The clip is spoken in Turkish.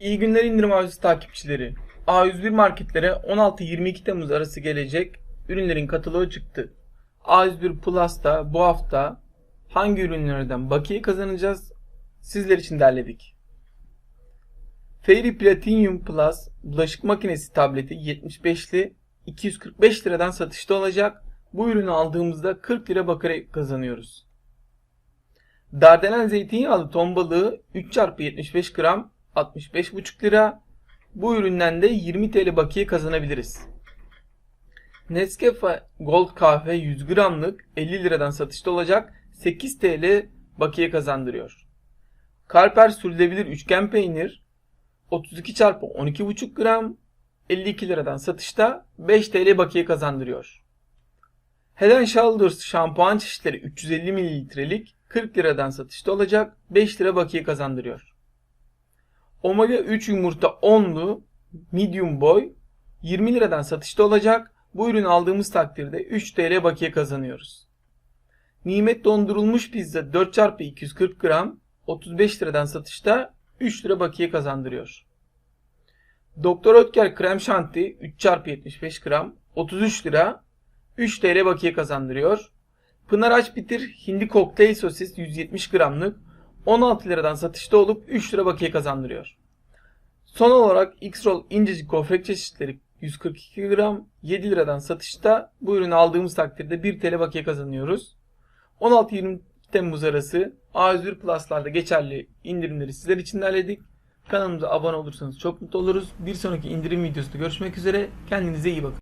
İyi günler indirim avcısı takipçileri. A101 marketlere 16-22 Temmuz arası gelecek ürünlerin kataloğu çıktı. A101 Plus'ta bu hafta hangi ürünlerden bakiye kazanacağız sizler için derledik. Fairy Platinum Plus bulaşık makinesi tableti 75'li 245 liradan satışta olacak. Bu ürünü aldığımızda 40 lira bakiye kazanıyoruz. Dardelen zeytinyağlı ton balığı 3x75 gram 65,5 lira. Bu üründen de 20 TL bakiye kazanabiliriz. Nescafe Gold kahve 100 gramlık 50 liradan satışta olacak 8 TL bakiye kazandırıyor. Karper sürülebilir üçgen peynir 32 çarpı 12,5 gram 52 liradan satışta 5 TL bakiye kazandırıyor. Head Shoulders şampuan çeşitleri 350 mililitrelik 40 liradan satışta olacak 5 lira bakiye kazandırıyor. Omega 3 yumurta 10'lu medium boy 20 liradan satışta olacak. Bu ürünü aldığımız takdirde 3 TL bakiye kazanıyoruz. Nimet dondurulmuş pizza 4x240 gram 35 liradan satışta 3 lira bakiye kazandırıyor. Doktor Ötker krem şanti 3x75 gram 33 lira 3 TL bakiye kazandırıyor. Pınar Aç Bitir hindi kokteyl sosis 170 gramlık 16 liradan satışta olup 3 lira bakiye kazandırıyor. Son olarak X-Roll incecik gofret çeşitleri 142 gram 7 liradan satışta bu ürünü aldığımız takdirde 1 TL bakiye kazanıyoruz. 16-20 Temmuz arası A101 Plus'larda geçerli indirimleri sizler için derledik. Kanalımıza abone olursanız çok mutlu oluruz. Bir sonraki indirim videosunda görüşmek üzere. Kendinize iyi bakın.